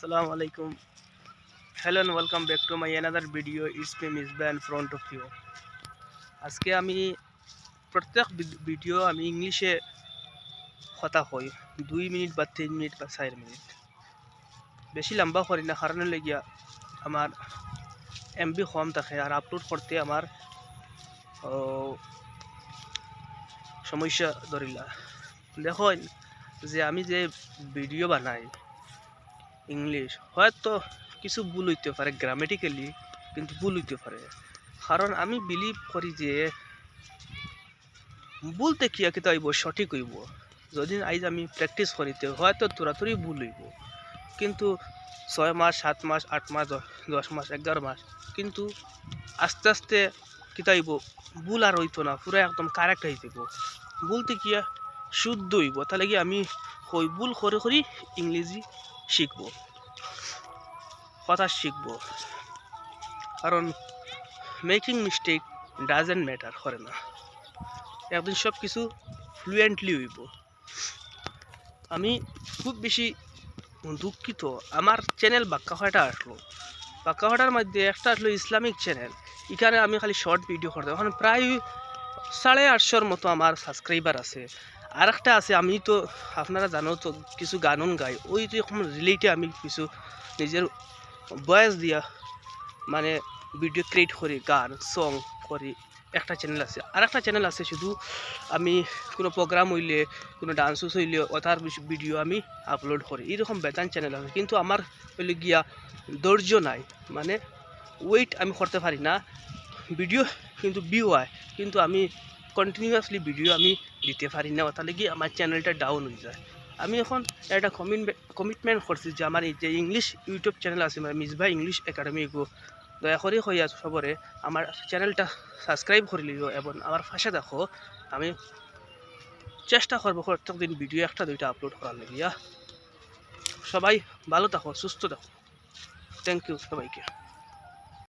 Assalamu alaikum. Hello and welcome back to my another video. It's me Misbah in front of you. আজকে আমি প্রত্যেক video আমি ইংলিশে কথা কই দুই মিনিট বা তিন মিনিট বা চার মিনিট বেশি লম্বা করি না কারণে লেগিয়া আমার এমবি কম থাকে আর আপলোড করতে আমার ও, সমস্যা ধরিলা দেখুন যে আমি যে ভিডিও বানাই ইংলিশ। হয়তো কিছু ভুল হইতে পারে গ্রামেটিক্যালি কিন্তু ভুল হইতে পারে। কারণ আমি বিলিভ করি যে বলতে কি কি হইব, সঠিক হইব। যদি আইজ আমি প্র্যাকটিস করিতে হয়তো তোরাতরি ভুল হইব। কিন্তু ছয় মাস, সাত মাস, আট মাস, দশ মাস, এগারো মাস, কিন্তু আস্তে আস্তে কিতা ভুল আর হইতো না, পুরো একদম কারেক্ট যাব বলতে কি শুদ্ধ হইব? তাহলে কি আমি কই, ভুল করে করি ইংরেজি শিখব। কথা শিখব। কারণ মেকিং মিস্টেক ডাজেন্ট ম্যাটার করে না। একদিন সব কিছু ফ্লুয়েন্টলি হইব। আমি খুব বেশি দুঃখিত। আমার চ্যানেল বাক্কাহাটা আসলো। বাক্কাহাটার মধ্যে একটা আসলো ইসলামিক চ্যানেল এখানে আমি খালি শর্ট ভিডিও করতাম এখন প্রায় সাড়ে আটশোর মতো আমার সাবস্ক্রাইবার আছে। আর একটা আছে, আমি তো, আপনারা জানো তো, কিছু গানন গাই। ওই রকম রিলেটে আমি কিছু নিজের বয়স দিয়া মানে ভিডিও ক্রিয়েট করি, গান সং করি, একটা চ্যানেল আছে। আর একটা চ্যানেল আছে, শুধু আমি কোনো প্রোগ্রাম হইলে, কোনো ডান্স হইলে, ওটার ভিডিও আমি আপলোড করি। এরকম বেতান চ্যানেল আছে, কিন্তু আমার হইলে গিয়া ধৈর্য নাই। মানে ওয়েট আমি করতে পারি না। ভিডিও কিন্তু ভিউ হয়, কিন্তু আমি কন্টিনিউয়াসলি ভিডিও আমি দিতে পারি না তাহলে কি আমার চ্যানেলটা ডাউন হয়ে যায়। আমি এখন একটা কমিটমেন্ট করছি যে আমার এই যে ইংলিশ ইউটিউব চ্যানেল আছে মানে মিসবা ইংলিশ একাডেমি গো, দয়া করে হই আছো সবরে আমার চ্যানেলটা সাবস্ক্রাইব করে লিও এবং আমার পাশে দেখো আমি চেষ্টা করব প্রত্যেক দিন ভিডিও একটা দুইটা আপলোড করার লাগিয়া সবাই ভালো থাকো, সুস্থ থাকো। থ্যাংক ইউ সবাইকে।